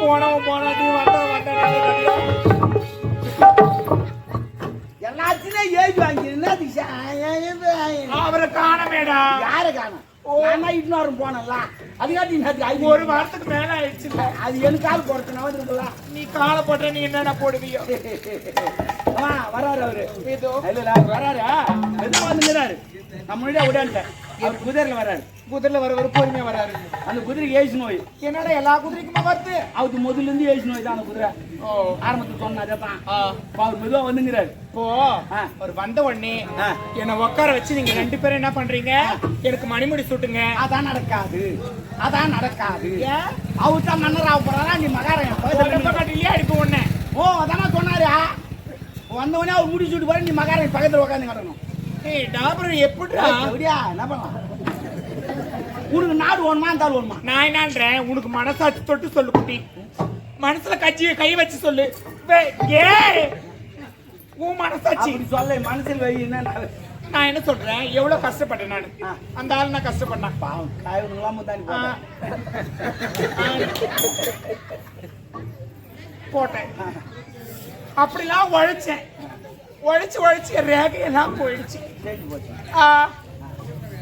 போனவன் போனாடி வந்தவன் வந்தாடி எல்லாத்தையும் ஏஜ் வாங்கி என்ன அவரை காணமேடா. யாரை காணும்? நான் இன்னொரு போனல அதுக்காட்டி நேற்று ஐந்து ஒரு வாரத்துக்கு மேல ஆயிடுச்சுல அது எனக்காவது பொறுத்து நவந்துருக்குல்ல நீ காலை போட்ட நீ என்னடா போடுவியோ. ஆ வராரு அவரு. இதோ. இல்ல வராரு எதுவும் வந்துங்கிறாரு நம்ம முன்னாடியே விடான்ட்டேன் அவர் குதிரையில வராரு குதிரையில வர வர பொறுமையா வராரு அந்த குதிரைக்கு ஏசு நோய். என்னடா எல்லா குதிரைக்குமா வருது? அவருக்கு முதல்ல இருந்து ஏசு நோய் தான் அந்த குதிரை. ஆரம்பத்தில் சொன்னாரு தான் அவர் மெதுவா வந்துங்கிறாரு. இப்போ. அவர் வந்த உடனே. என்ன உட்கார வச்சு நீங்க ரெண்டு பேரும் என்ன பண்றீங்க? எனக்கு மணிமுடி சுட்டுங்க. அதான் நடக்காது. அதான் நடக்காது. அவர் தான் மன்னர் ஆக போறாரா? நீ மகாராஜன் உடம்ப கட்டிலே அடிப்பு உடனே ஓ அதானே சொன்னாரு. வந்தவொடனே அவர் முடி சுட்டு போற நீ மகாராஜன் பக்கத்துல உட்காந்து கிடக்கணும் ஏய் டாபர் எப்படிடா? எப்படியா? என்ன பண்ணலாம்? உனக்கு நாடு வேணுமா அந்த ஆள் வேணுமா நான் என்னன்றேன் உனக்கு மனசாட்சி தொட்டு சொல்லு குட்டி. மனசுல கட்சி கை வச்சு சொல்லு. ஏய் உன் மனசாட்சி. அப்படி சொல்ல மனசில் வை என்ன நான் என்ன சொல்றேன்? எவ்வளவு கஷ்டப்பட்டேன் நான். அந்த ஆள் நான் கஷ்டப்பட்டேன்? பாவம் போட்டேன். அப்படிலாம் உழைச்சேன். உழைச்சு உழைச்சு ரேகையெல்லாம் போயிடுச்சு.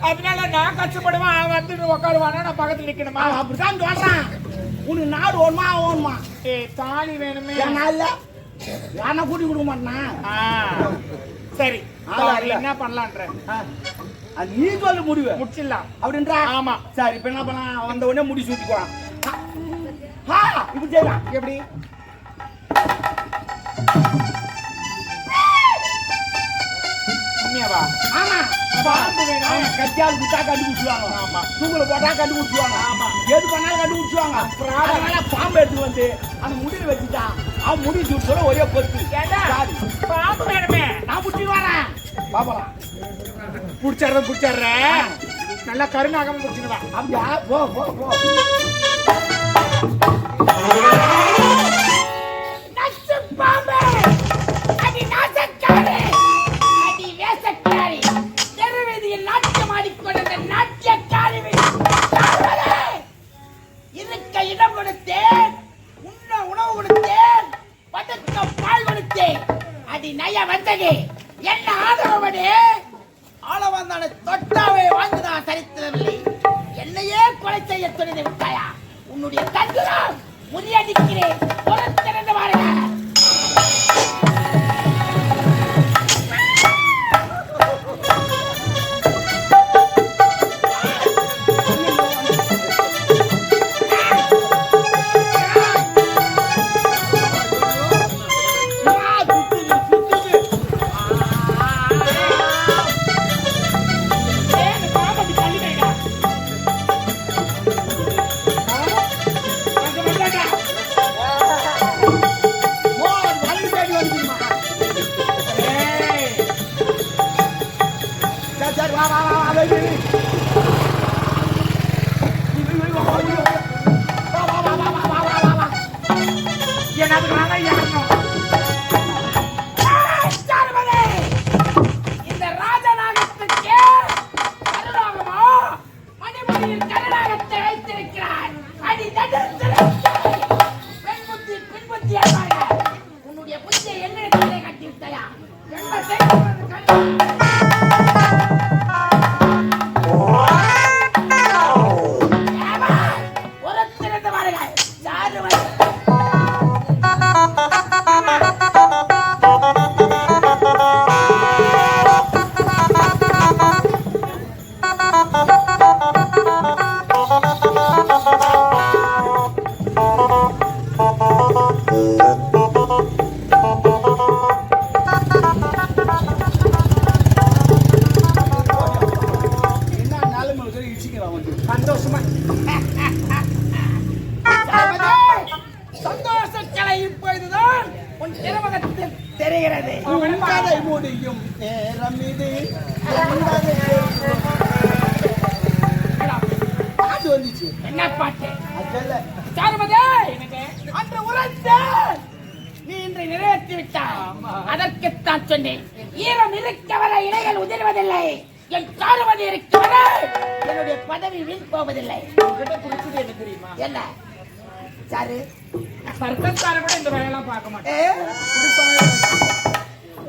அதனால நான் கஷ்டப்படுவேன் அவன் வந்து உட்காருவானா நான் பக்கத்துல நிக்கணுமா? அவன் அப்படிதான் சொல்றான். உனக்கு நாடு அவன் வேணுமா ஏய் தாலி வேணுமே. நாள்ல? யானை கூட்டி கொடுக்க மாட்டானா. சரி. என்ன பண்ணலான்ற. நீ சொல்லு முடிவு. முடிச்சிடலாம். அப்படின்றா? ஆமா. சரி இப்ப என்ன பண்ணலாம்? வந்த உடனே முடி சூட்டிக்குவான். இப்படி செய்யலாம். எப்படி? உண்மையாவா ஆமா. பாம்பு. ஆமா, கத்தியால் குத்தா கண்டுபிடிச்சுவாங்க ஆமா. தூக்குல போட்டா கண்டுபிடிச்சுவாங்க ஆமா. எது பண்ணாலும் கண்டுபிடிச்சுவாங்க அதனால பாம்பு எடுத்து வந்து அந்த முடியில வச்சுட்டா அவன் முடி சொல்ல ஒரே பொத்து. பாம்பு வேணுமே. நான் புட்டி வரேன். பாப்பலாம் புடிச்சாடுற புடிச்சாடுற நல்லா கருணாகாம புடிச்சுடுவா. அப்படியா? போ போ போ. எனக்கு நான் தான் சாருமதி இருக்கவரை என்னுடைய பதவி வீண் போவதில்லை. என்ன? தெரியுமா என்ன சாரு? சர்க்கஸ்கார கூட இந்த வேலையெல்லாம் பார்க்க மாட்டேன்.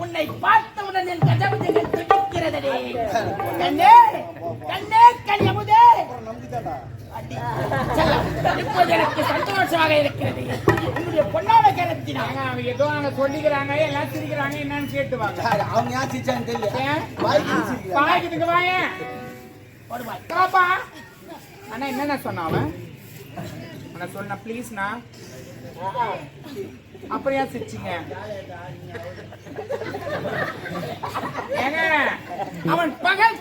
உன்னை பார்த்தவுடன் என் கதவுகள் துடிக்கிறதே கண்ணே கண்ணே செல்லம், இப்போது எனக்கு சந்தோஷமாக இருக்கிறது. உன்னுடைய பொன்னாட கரத்தினால் ஏங்க, அவங்க ஏதோ அங்க சொல்லிக்கிறாங்க எல்லாம் சிரிக்கிறாங்க என்னன்னு கேட்டுவாங்க அவங்க ஏன் சிரிச்சாங்கன்னு தெரியல. ஏன்? வாய்க்கு சிரிக்கிறாங்க. பாய்க்குதுக்கு வாயேன் போடுவாய் பாப்பா அண்ணா என்னண்ணா சொன்னான் அவன்? அண்ணா சொன்ன ப்ளீஸ்ண்ணா அப்புறம் ஏன் சிரிச்சிங்க? ஏங்க அவன் பகல்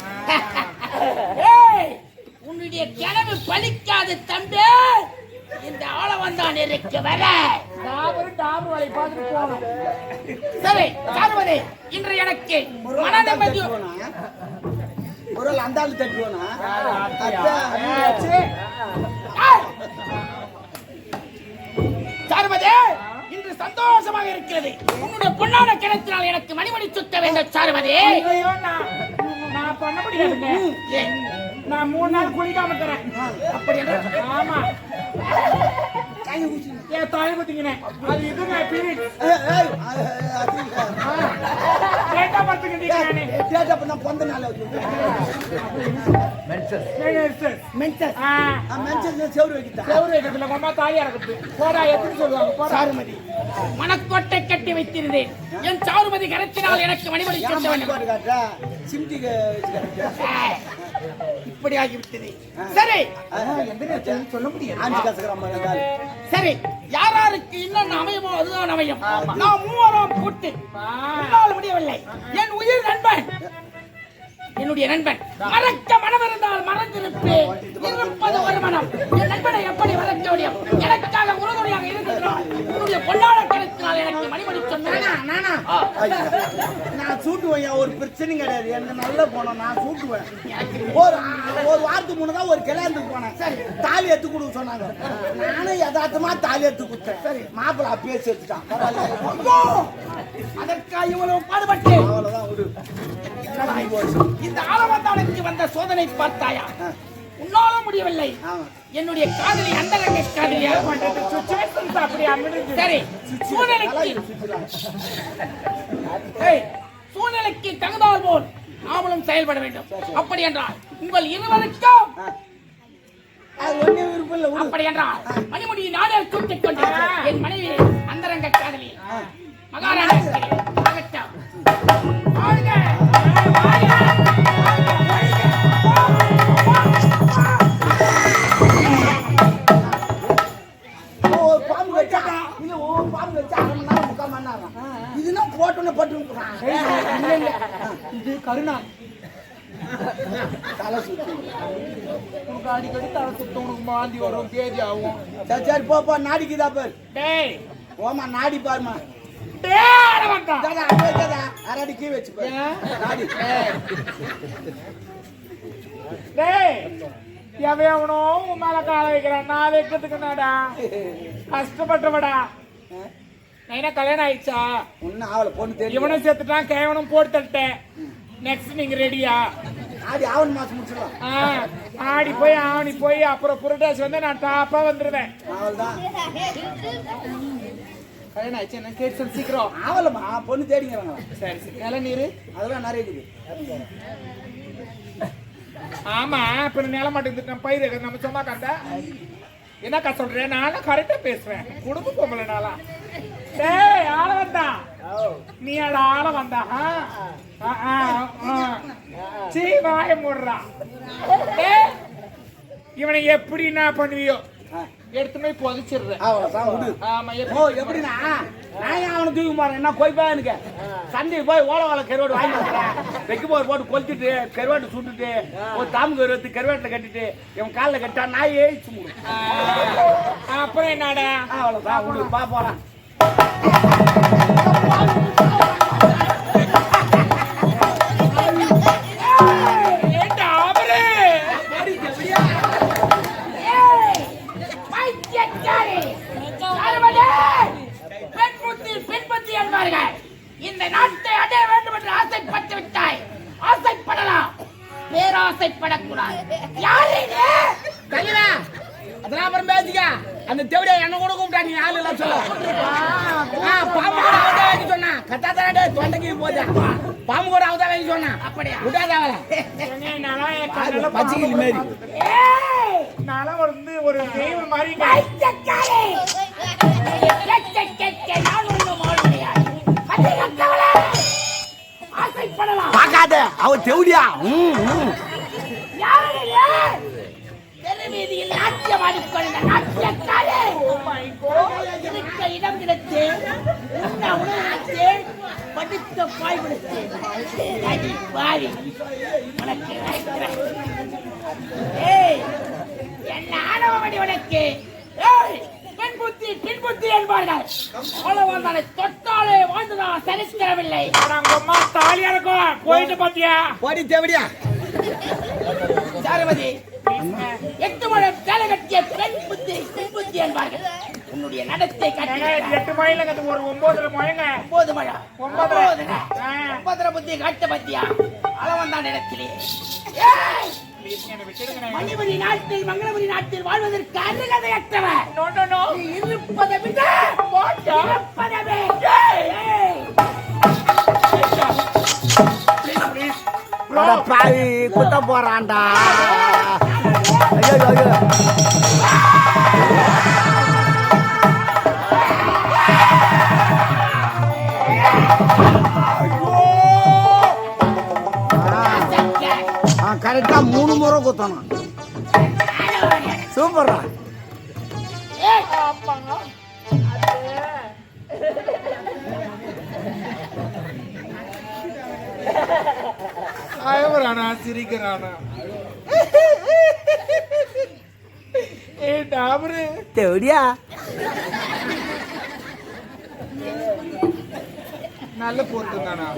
ஆ. ஏய், உன்னுடைய கனவு பலிக்காது தம்பி. இந்த ஆள வந்தான் இருக்கு வர. டாபரு டாபு வேலை பார்த்துட்டு போகணும் சரி சார்வதே இன்று எனக்கு மன நிம்மதி? ஒரு அந்த ஆளு தட்டுவானா. சார்வதே இன்று சந்தோஷமாக இருக்கிறது. உன்னுடைய பொன்னான கிணத்தினால் எனக்கு மணிமணி சுத்த வேண்டும் சார்வதே நான் பண்ண முடியாதுங்க. ஏன்? நான் மூணு நாள் குளிக்காம தரேன். அப்படி ஆமா. ஏன் தாய் குத்திங்கண்ணே அது இதுங்க பீரியட். டேட்டா பார்த்துக்கிட்டீங்க பிறந்த நாள். மென்சஸ் ஆ. மென்சஸ்ல செவுரு வைக்கிட்டா? செவரு வைக்கிறதுல அம்மா தாலியா இருக்குது. போடா எப்படி சொல்லுவாங்க? சாருமதி. மனக்கோட்டை கட்டி வைத்திருந்தேன். என் சாருமதி கரத்தினால் எனக்கு மணிமணி ஏன் இப்படி ஆகிவிட்டது. சரி. சொல்ல ஆளு. சரி. யாராருக்கு இன்னும் அமையுமோ அதுதான் அமையும். நான் மூவரும் கூட்டு. உன்னால் முடியவில்லை. என் உயிர் நண்பன். என்னுடைய நண்பன். மறக்க மனம் இருந்தால் மறந்திருப்பேன். இருப்பது ஒரு மனம். என் நண்பனை எப்படி மறக்க முடியும்? எனக்காக உறுதுணையாக இருக்கிறான் பொன்னாட கிணத்தினால் எனக்கு மணிமணி சொன்னானா ஐயா, நான்? சூட்டுவேன் ஒரு பிரச்சனையும் கிடையாது. எனக்கு நல்ல போனோம் நான் சூட்டுவேன். ஒரு ஒரு வாரத்துக்கு முன்னதான் ஒரு கல்யாணத்துக்கு போனேன். சரி. தாலி எடுத்து கொடுக்க சொன்னாங்க. நானும் யதார்த்தமா தாலி எடுத்து கொடுத்தேன் சரி. மாப்பிள்ளை அப்பயே சேர்த்துட்டான். அதற்காக இவ்வளவு பாடுபட்டேன் அவ்வளவுதான் இந்த ஆலவந்தானுக்கு வந்த சோதனை பார்த்தாயா? உன்னால முடியவில்லை. என்னுடைய காதலி அந்தரங்க காதலியா சுச்சுவேஷன்ஸ் அப்படி அமைஞ்சு சரி சூழ்நிலைக்கு. சூழ்நிலைக்கு தகுந்தால் போல் நாமளும் செயல்பட வேண்டும். அப்படி என்றால் உங்கள் இருவருக்கும் அப்படி என்றால் மணிமுடியை நாடே சுட்டிக் கொண்டு என் மனைவி அந்தரங்க காதலி. மகாராணி. போட்டோன்னு பட்டு இது கருணா. தலை சுத்தி. உனக்கு அடிக்கடி தலை சுத்தம் உனக்கு மாந்தி வரும் பேதி ஆகும். சரி சரி போப்பா நாடிக்குதா பாரு. டேய். ஓமா நாடி பாருமா. அரடி கீ வச்சு? நாடி. டேய். எவன் உன் மேல கால வைக்கிறான். வைக்கிறதுக்கு என்னடா? கஷ்டப்பட்டவடா நைனா கல்யாணம் ஆயிடுச்சா? ஒன்னும் ஆவல பொண்ணு தெரியும் இவனும் சேர்த்துட்டான் கேவனும் போட்டு தட்டேன் நெக்ஸ்ட் நீங்க ரெடியா நாடி ஆவணி மாசம் முடிச்சிடலாம். ஆ ஆடி போய் ஆவணி போய் அப்புறம் புரட்டாசி வந்து நான் டாப்பா வந்துருவேன். அவள்தான் கல்யாணம் ஆயிடுச்சு என்ன கேட்டு சொல்லு சீக்கிரம். ஆவலம்மா பொண்ணு தேடிங்கிறாங்க சரி சரி. இளநீர் அதெல்லாம் நிறைய இருக்குது. ஆமா இப்ப நில மாட்டேங்குது பயிர் நம்ம சும்மா கண்டா என்னக்கா சொல்றேன் நானும் கரெக்டா பேசுவேன் குடும்ப பொம்பளை நாளா. டேய் ஆள வந்தா. நீ அட ஆள வந்தா. சீ வாய மூடுறா. இவனை எப்படி நான் பண்ணுவியோ? எடுத்து போய் புதைச்சிடுறேன். எப்படின்னா நான் அவனை தூக்கி மாறேன் என்ன கோய்ப்பா எனக்கு. சண்டை போய் ஓல ஓல கருவாடு வாங்கி வெக்கு போர் போட்டு கொளுத்திட்டு கருவாட்டு சுட்டுட்டு ஒரு தாமு கருவாத்து கருவாட்டில் கட்டிட்டு இவன் காலில் கட்டா நான் ஏழிச்சு அப்புறம் என்னடா? அவ்வளோதான் விடு பா போறான் இந்த நாட்டை அடைய வேண்டும் என்று ஆசைப்பட்டு விட்டாய் ஆசைப்படலாம் பேராசைப்படக்கூடாது யாரு நீ? அதெல்லாம் அப்புறம் பேசிக்க அந்த தேவடியா என்ன கூட கூப்பிட்டா நீ ஆளு இல்ல சொல்ல. பாம்பு கூட அவதான் வைக்க சொன்னா. கத்தாத்தாடே தொண்டைக்கு போதா. பாம்பு கூட அவதான் வைக்க சொன்னா. அப்படியா? கண்ணால பச்சைக்கிளி மாரி. நான்லாம் வந்து ஒரு தெய்வம் மாதிரி அவ தேவடியா. ம். தெருவீதியில் படித்த பாய் பாவி உனக்கு என்ன ஆணவமடி உனக்கு? ஏய் பெண் புத்தி பின் புத்தி என்பார்கள். வந்தாலே தொட்டாலே வாழ்ந்துதான் உங்க அம்மா தாலியா இருக்கும் போயிட்டு பாத்தியா? போடி தேவடியா. சாரமதி எட்டு சேலை கட்டிய பெண் புத்தி பின் புத்தி என்பார்கள். உன்னுடைய நடத்தை கட்டி எட்டு மைல ஒரு ஒன்பது ஒன்பதரை. ஒன்பதுங்க. ஆ. ஒன்பதரை புத்தி காட்ட பத்தியா? அளவந்தான் இடத்திலே. மணிபுரி நாட்டில் மங்களபுரி நாட்டில் வாழ்வதற்கு அருகதையற்றவர். இருப்பதை விட பாவி குத்த போறான்டா. கரெக்டா மூணு முறை குத்தணும் சூப்பர்ரா ஏய். அழுகுறானா சிரிக்கிறானா ஏ டாபரு. தேவடியா? நல்ல பொருத்தம் தானா?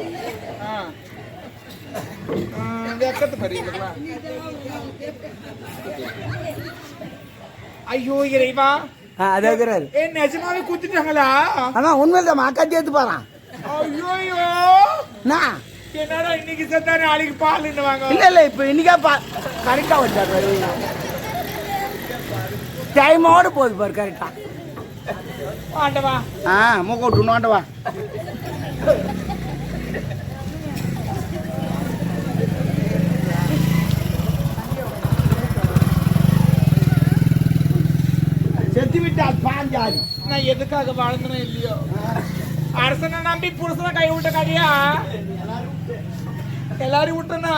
வெக்கத்து பறிங்களா ஐயோ இறைவா. அதே இருக்கிறாரு. ஏ நிஜமாவே குத்துட்டாங்களா? ஆனா உண்மையில்தான் அக்கா சேர்த்து பாறான் ஐயோ என்ன? என்னடா இன்னைக்கு செத்தா நாளைக்கு வாங்க இல்ல இல்ல இப்ப இன்னைக்கா பா கரெக்டா வச்சாரு. டைமோட போகுது பாரு கரெக்டா ஆண்டவா ஆ மூக்க விட்டு நோண்டவா செத்து விட்டால் பாஞ்சாதி நான் எதுக்காக வாழ்ந்தனோ இல்லையோ? அரசனை நம்பி புருஷனை கை விட்ட கதையா எல்லாரையும் விட்டனா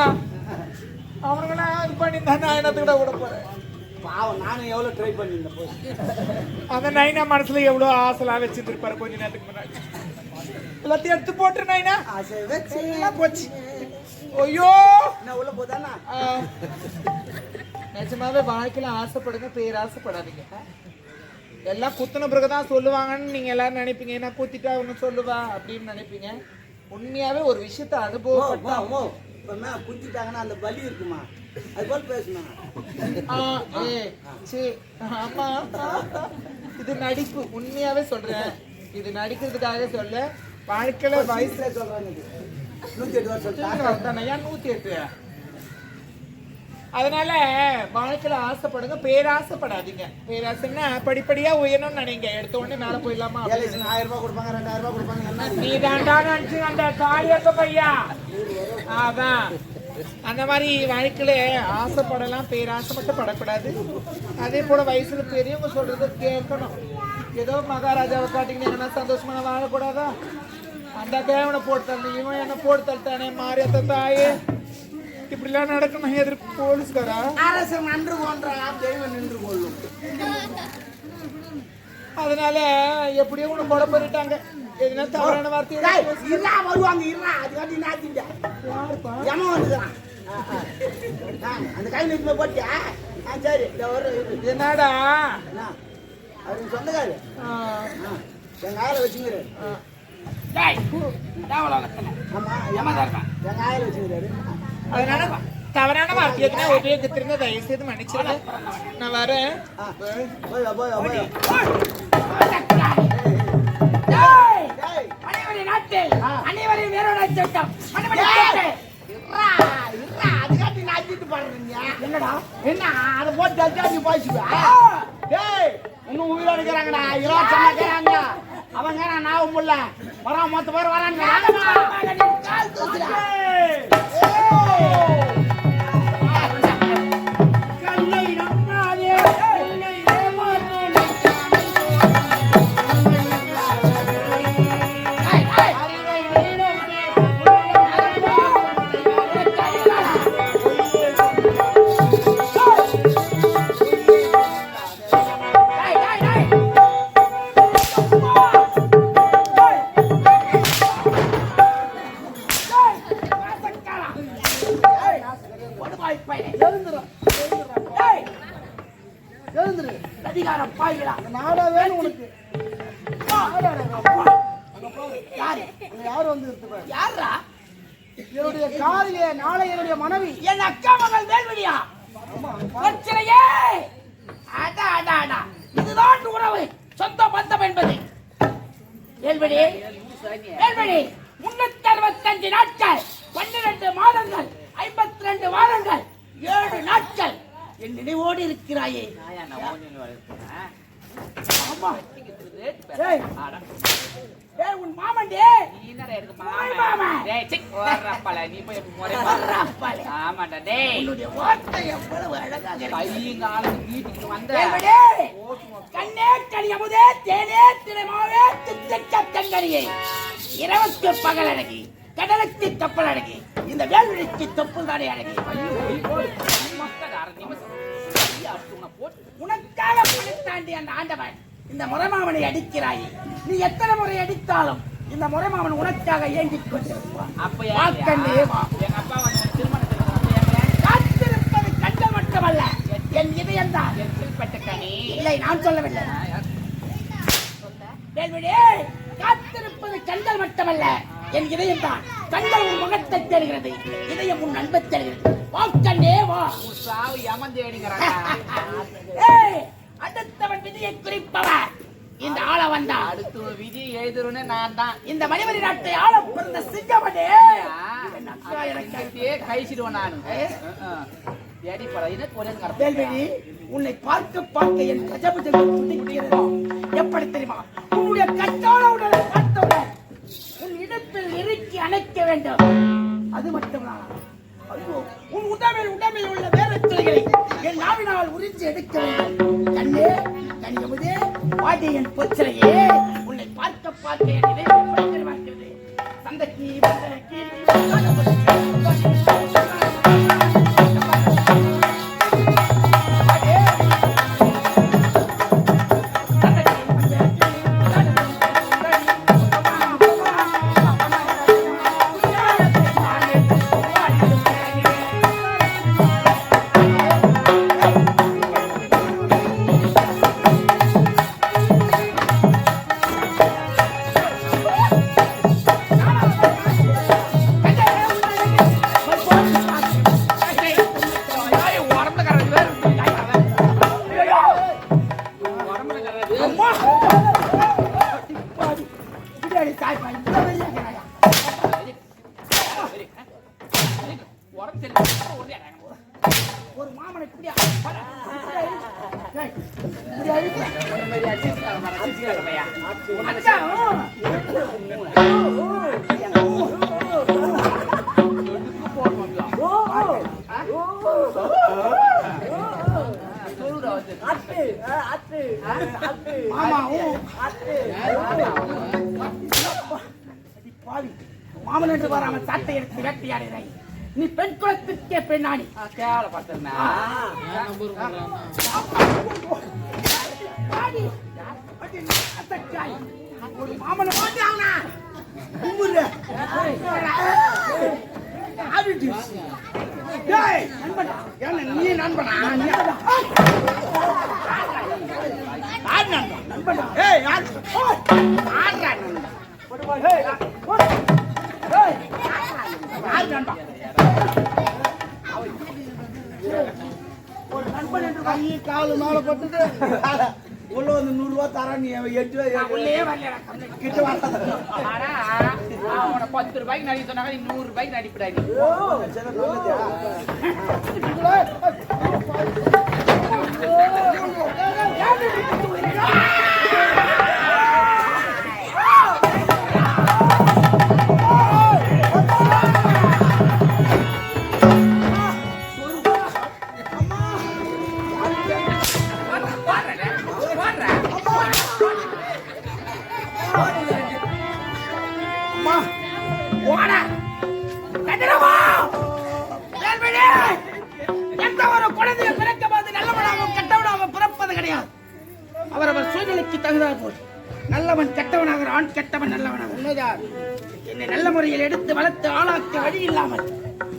அவனுங்களாம் இது பண்ணி நான் என்னத்துக்கிட்ட விட போறேன்? பாவம் நானும் எவ்வளவு ட்ரை பண்ணியிருந்தேன் போய். அந்த நைனா மனசுல எவ்வளவு ஆசைலாம் வச்சுட்டு இருப்பாரு கொஞ்ச நேரத்துக்கு முன்னாடி. எல்லாத்தையும் எடுத்து போட்டு நைனா. ஆசை வச்சு. எல்லாம் போச்சு. ஐயோ. என்ன உள்ள போதானா. நிஜமாவே வாழ்க்கையில ஆசைப்படுங்க பேராசைப்படாதீங்க. எல்லாம் குத்துன பிறகுதான் சொல்லுவாங்கன்னு நீங்க எல்லாரும் நினைப்பீங்க. என்ன குத்திட்டா ஒண்ணு சொல்லுவா அப்படின்னு நினைப்பீங்க. உண்மையாவே ஒரு விஷயத்த அனுபவப்பட்டா குத்திட்டாங்கன்னா அந்த வலி இருக்குமா? அது போல் பேசணும். இது நடிப்பு. உண்மையாவே சொல்றேன். இது நடிக்கிறதுக்காக சொல்ல. வாழ்க்கையில வயசு வயசுல சொல்றேன் இன்னைக்கு. நூத்தி எட்டு வருஷம் நூத்தி எட்டு அதனால வாழ்க்கையில ஆசைப்படுங்க. பேராசைப்படாதீங்க. பேராசைன்னா படிப்படியா உயரணும்னு நினைங்க. எடுத்த உடனே மேல போயிடலாமா? ஆயிரம் ரூபாய் கொடுப்பாங்க ரெண்டாயிரம் ரூபாய் கொடுப்பாங்க. நீ தாண்டா நினைச்சு அந்த தாலியக்க பையா? அதான் அந்த மாதிரி வாழ்க்கையில ஆசைப்படலாம் பேராசைப்பட்டு படக்கூடாது. அதே போல வயசுல பெரியவங்க சொல்றத கேட்கணும். ஏதோ மகாராஜாவை காட்டிங்கன்னா என்ன சந்தோஷமான வாழக்கூடாதா? அந்த தேவனை போட்டு தள்ளு இவன் என்ன போட்டு தள்ளிட்டானே மாரியத்த தாயே. இப்படிலாம் நடக்கணும் எதிர்ப்பு போலீஸ்காரா? அரசு நன்று போன்றா தெய்வம் நின்று கொள்ளும். அதனால எப்படியோ ஒண்ணு கொலை பண்ணிட்டாங்க எதுனா தவறான வார்த்தை இருடா வருவாங்க இருடா அது காட்டி நாத்திங்க யாருப்பா? எமன் வந்துக்கிறான் அந்த கை போட்டியா ஆ சரி என்னடா என்ன அவர் சொந்தக்காரு ஆ, ஆ, எங்க ஆயில வச்சுங்கிறாரு. எங்க ஆயில வச்சுங்கிறாரு அதனால தவறான வார்த்தை எதுனா உபயோகித்திருந்த தயவு செய்து மன்னிச்சிருங்க நான் வரேன் போய் போய் போய் நாட்டில். அனைவரையும் வேறொரு சட்டம் என்னடா? என்ன அதை போட்டு டேய் இன்னும் உயிரோட இருக்கிறாங்கடா இருபத்தி இருக்கிறாங்க. அவங்க நான் நாவும் முடியல? வரான் மொத்த பேர் வராங்க. இருக்கிறாயே தித்திக்க தங்கரியே. இரவுக்கு பகல் அழகி கடலுக்கு கப்பல் அழகி இந்த வேல்வெளிக்கு தொப்புள் தானே அழகி உனக்காக பணித்தாண்டி அந்த ஆண்டவன் இந்த முறைமாமனை அடிக்கிறாயே. நீ எத்தனை முறை அடித்தாலும் இந்த முறைமாமன் உனக்காக ஏங்கிக் கொண்டிருப்பான். காத்திருப்பது கண்கள் மட்டுமல்ல என் இதயம்தான். இல்லை நான் சொல்லவில்லை. காத்திருப்பது கண்கள் மட்டுமல்ல என் இதயம்தான் கண்கள் உன் முகத்தை தேடுகிறது. இதயம் உன் அன்பை தேடுகிறது. வாக்கண்ணே வா. ஏய், அடுத்தவன் விதியை குறிப்பவன் இந்த ஆள வந்தான் அடுத்து விதி எழுதுறேன்னு நான் தான். இந்த மணிமணி நாட்டை ஆள பிறந்த கைசிட்டே கைசிடுவேன் நான். உன்னை பார்க்க பார்க்க என் கஜபுஜங்கள் எப்படி தெரியுமா? உன்னுடைய கட்டான வேண்டும். அது மட்டும்தான். ஐயோ உன் உடமை உடமை உள்ள வேலைத்துறைகளை என் நாவினால் உறிஞ்சி எடுக்க வேண்டும் கண்ணே கண் கனியமுதே பாடி என் பொச்சலையே உன்னை பார்க்க பார்க்க என் இதயம் பயங்கரமாக்கிறது சந்தைக்கு மாமன் என்று வராமல் சட்டை எடுத்து வேட்டையாடுகிறாய் நீ பெண் குலத்திற்கே பெண்ணாடி கேவல பார்த்தேன் ஒரு மாமனை நீ நண்பனா? நண்பன்? நண்பனா? ஏய் யார்? யார் நண்பன்? நண்பன்? என்று கை காலு மேல பட்டுது உள்ள வந்து நூறு ரூபாய் தரேன் நீ எட்டு கிட்ட அவனை பத்து ரூபாய்க்கு நடிக்க சொன்னாங்க நீ நூறு ரூபாய்க்கு நடிப்படா நீ ஓட. கதிரவா! வேல்விழி எந்த ஒரு குழந்தையை பிறக்க போது நல்லவனாகவும் கெட்டவனாகவும் பிறப்பது கிடையாது. அவரவர் சூழ்நிலைக்கு தகுந்தால் போல். நல்லவன் கெட்டவனாக ஆண் கெட்டவன் நல்லவனாக உண்மைதான். என்னை நல்ல முறையில் எடுத்து வளர்த்து ஆளாக்க வழி இல்லாமல்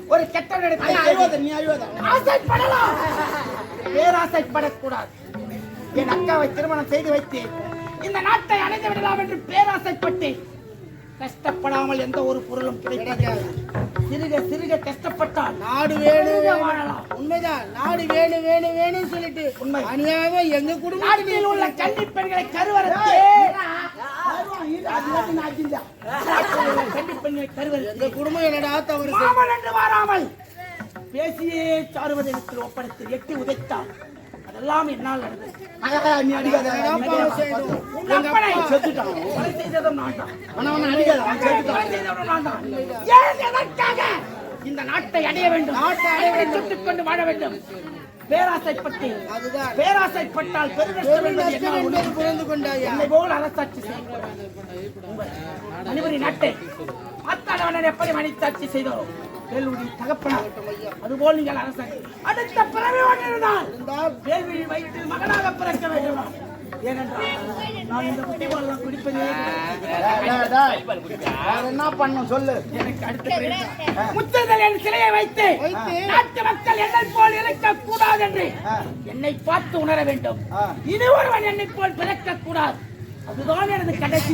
ஒரு கெட்டவன் ஐயா, அழுவாத, நீ அழுவாத. ஆசைப்படலாம். பேராசைப்படக்கூடாது என் அக்காவை திருமணம் செய்து வைத்தேன். இந்த நாட்டை அடைந்து விடலாம் என்று பேராசைப்பட்டேன் கஷ்டப்படாமல் எந்த ஒரு பொருளும் கிடைக்காது. சிறுக சிறுக கஷ்டப்பட்டால் நாடு வேணும் வாழலாம். உண்மைதான். நாடு வேணும் வேணும் வேணும்னு சொல்லிட்டு உண்மை. அநியாயமா எங்க குடும்பம் நாட்டில் உள்ள கன்னி பெண்களை கருவறுத்து. எங்க குடும்பம் என்னடா தவறு என்று வாராமல் பேசியே சாருவதற்கு ஒப்படைத்து எட்டி உதைத்தால் அதெல்லாம் என்னால் நடந்தது ஐயா, நீ அடிக்காத. பாவம் செய்தோம். உன் அப்பனை செத்துட்டான். கொலை செய்ததும் நான் தான். ஆனா அவனை அடிக்காத, அவன் செத்துட்டான். கொலை செய்தவனும் நான் தான். ஏன் எதற்காக இந்த நாட்டை அடைய வேண்டும் நாட்டை அடைய சுட்டுக் கொண்டு வாழ வேண்டும் பேராசைப்பட்டு. பேராசைப்பட்டால் பெருநஷ்டம். புரிந்து கொண்டாயா என்னை போல் அரசாட்சி செய்யக்கூடாது. உங்கள் அனைவரி நாட்டை அத்தனவனர் எப்படி மணித்தாட்சி செய்தோம் வேலுடி தகப்பனார் அதுபோல் நீங்கள் அரசாட்சி அடுத்த பிறவி ஒன்றிருந்தால் வேல்வி வயிற்றில் மகனாக பிறக்க வேண்டுமா. நான் இந்த என்ன பண்ணும்? சொல்லு. எனக்கு அடுத்த என் சிலையை வைத்து நாட்டு மக்கள் என்னை போல் இருக்க கூடாது என்று. என்னை பார்த்து உணர வேண்டும். இனி ஒருவன் என்னை போல் பிறக்க கூடாது அதுதான் எனது கடைசி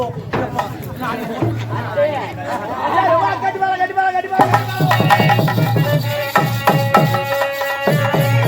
บก